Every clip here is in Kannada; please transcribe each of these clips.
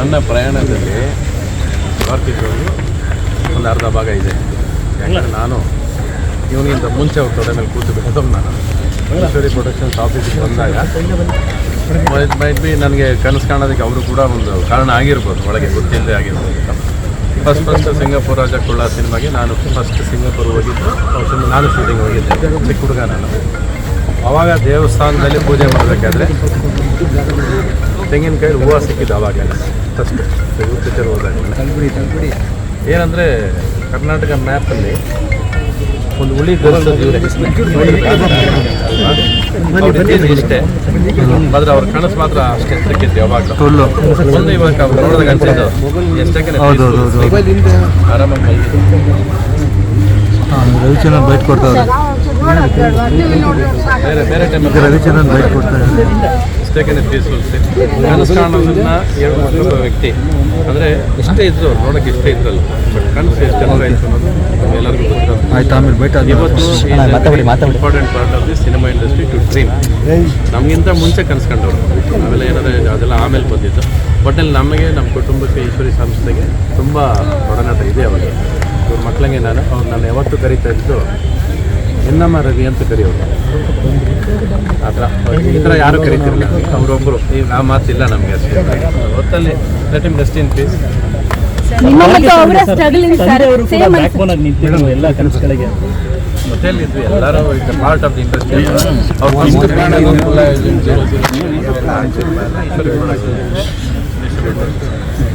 ನನ್ನ ಪ್ರಯಾಣದಲ್ಲಿ ಕಾರ್ತಿಕ್ ಒಂದು ಅರ್ಧ ಭಾಗ ಇದೆ. ಯಾಕಂದರೆ ನಾನು ಇವನಿಗಿಂತ ಮುಂಚೆ ಅವ್ರ ತೊಡೆ ಮೇಲೆ ಕೂತು ಬಿಡೋದು ನಾನು. ಪ್ರೊಡಕ್ಷನ್ಸ್ ಆಫೀಸಿಗೆ ಬಂದಾಗ ಮೈಟ್ ಬಿ ನನಗೆ ಕನಸು ಕಾಣೋದಕ್ಕೆ ಅವರು ಕೂಡ ಒಂದು ಕಾರಣ ಆಗಿರ್ಬೋದು, ಒಳಗೆ ಗೊತ್ತಿಲ್ಲದೆ ಆಗಿರ್ಬೋದು. ಫಸ್ಟ್ ಫಸ್ಟ್ ಸಿಂಗಾಪುರ್ ರಾಜ ಕೊಳ್ಳ ಸಿನಿಮಾಗೆ ನಾನು ಫಸ್ಟ್ ಸಿಂಗಾಪುರ್ ಹೋಗಿದ್ದು ನಾನು ಶೂಟಿಂಗ್ ಹೋಗಿದ್ದೆ. ಚಿಕ್ಕ ಹುಡುಗ ನಾನು. ಆವಾಗ ದೇವಸ್ಥಾನದಲ್ಲಿ ಪೂಜೆ ಮಾಡಬೇಕಾದ್ರೆ ತೆಂಗಿನಕಾಯಿ ಹೂವು ಸಿಕ್ಕಿದ್ದು ಅವಾಗ ಫಸ್ಟ್ ಪಿಕ್ಚರ್ ಹೋದಾಗ ಏನಂದರೆ ಕರ್ನಾಟಕ ಮ್ಯಾಪಲ್ಲಿ ಒಂದು ಹುಳಿ ಇಷ್ಟೇ. ಆದರೆ ಅವ್ರ ಕನಸು ಮಾತ್ರ ಅಷ್ಟೇ ಸಿಕ್ಕಿತ್ತು ಯಾವಾಗ ಒಂದು ಇವಾಗ ಅವ್ರು ನೋಡಿದಾಗ ಅನ್ಸಿದ್ದು ಎಷ್ಟಕ್ಕೆ ಆರಾಮಾಗಿ. ರವಿಚಂದ್ರನ್ ಬೈಟ್ ಕೊಡ್ತಾರೆ ಬೇರೆ ಬೇರೆ ಟೈಮ್ ರವಿಚಂದ್ರನ್ ಬೈಟ್ ಕೊಡ್ತಾರೆ ಇಷ್ಟಕ್ಕೆ ಪೀಸ್ ಕನಸು ಕಾಣೋದನ್ನ ಹೇಳುವಂಥ ವ್ಯಕ್ತಿ. ಅಂದರೆ ಇಷ್ಟೇ ಇದ್ರು ನೋಡೋಕೆ ಇಷ್ಟೇ ಇದ್ರಲ್ಲ. ಬಟ್ ಕನಸು ಎಷ್ಟು ಜನ ಆಯಿತು ಅನ್ನೋದು ಎಲ್ಲರಿಗೂ ಗೊತ್ತಿರೋದು ಆಯ್ತು ಆಮೇಲೆ ಬೈಟ್ ಇವತ್ತು important part of the cinema industry to dream ನಮಗಿಂತ ಮುಂಚೆ ಕನ್ಸ್ಕೊಂಡವ್ರು. ಆಮೇಲೆ ಏನಾದ್ರೆ ಅದೆಲ್ಲ ಆಮೇಲೆ ಬಂದಿದ್ದು. ಒಟ್ಟಲ್ಲಿ ನಮಗೆ ನಮ್ಮ ಕುಟುಂಬಕ್ಕೆ ಈಶ್ವರಿ ಸಂಸ್ಥೆಗೆ ತುಂಬ ಒಡನಾಟ ಇದೆ ಅವಾಗ. ಇವ್ರ ಮಕ್ಕಳಿಗೆ ನಾನು ಅವ್ರು ನಾನು ಯಾವತ್ತೂ ಕರಿತಾ ಇದ್ದು ಎನ್ನಮ್ಮ ರವಿ ಅಂತ ಕರೆಯೋರು. ಆ ಥರ. ಈ ಥರ ಯಾರು ಕರಿತಿರಲಿಲ್ಲ. ಅವರೊಬ್ಬರು ಈಗ ಆ ಮಾತಿಲ್ಲ ನಮಗೆ ಅಷ್ಟೇ. ಹೊತ್ತಲ್ಲಿ let him rest in peace ನಿಮ್ಮ ಮತ್ತು ಅವರ ಸ್ಟ್ರಗಲ್ ಸರ್ ಸೇಮ್ ಆಗಿ ನಿಂತಿದ್ರು ಎಲ್ಲ ಕನಸುಗಳಿಗೆ. ಇದ್ವಿ? ಎಲ್ಲರೂ it's part of the industry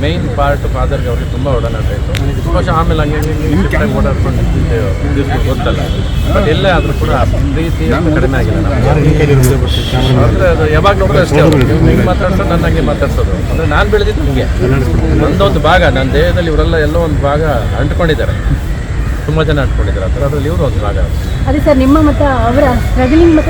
main part ಫಾದರ್ಗೆ ಅವ್ರಿಗೆ ತುಂಬ ಒಡನಾಟ ಇತ್ತು ಬಹುಶಃ ಆಮೇಲೆ ಹಂಗೆ ಹಿಂಗೆ ಓಡಾಡ್ಕೊಂಡು ಗೊತ್ತಲ್ಲ. ಬಟ್ ಎಲ್ಲೇ ಆದರೂ ಕೂಡ ಆ ಪ್ರೀತಿ ಅಷ್ಟು ಕಡಿಮೆ ಆಗಿಲ್ಲ ಅಂದರೆ ಅದು ಯಾವಾಗ ನೋಡಿದ್ರೆ ಅಷ್ಟೇ ಹಿಂಗೆ ಮಾತಾಡ್ಸೋದು ನನ್ನ ಹಂಗೆ ಮಾತಾಡ್ಸೋದು. ಅಂದರೆ ನಾನು ಬೆಳೆದಿದ್ದು ಹಿಂಗೆ. ನಂದೊಂದು ಭಾಗ ನನ್ನ ದೇಹದಲ್ಲಿ ಇವರೆಲ್ಲ ಎಲ್ಲೋ ಒಂದು ಭಾಗ ಅಂಟ್ಕೊಂಡಿದ್ದಾರೆ. ತುಂಬ ಜನ ಅಂಟ್ಕೊಂಡಿದ್ದಾರೆ. ಅದರಲ್ಲಿ ಥರ ಅದ್ರಲ್ಲಿ ಇವರು ಒಂದು ಭಾಗ. ಅದೇ ಸರ್ ನಿಮ್ಮ ಮತ್ತು ಅವರ ಸ್ಟ್ರಗಲಿಂಗ್ ಮತ್ತು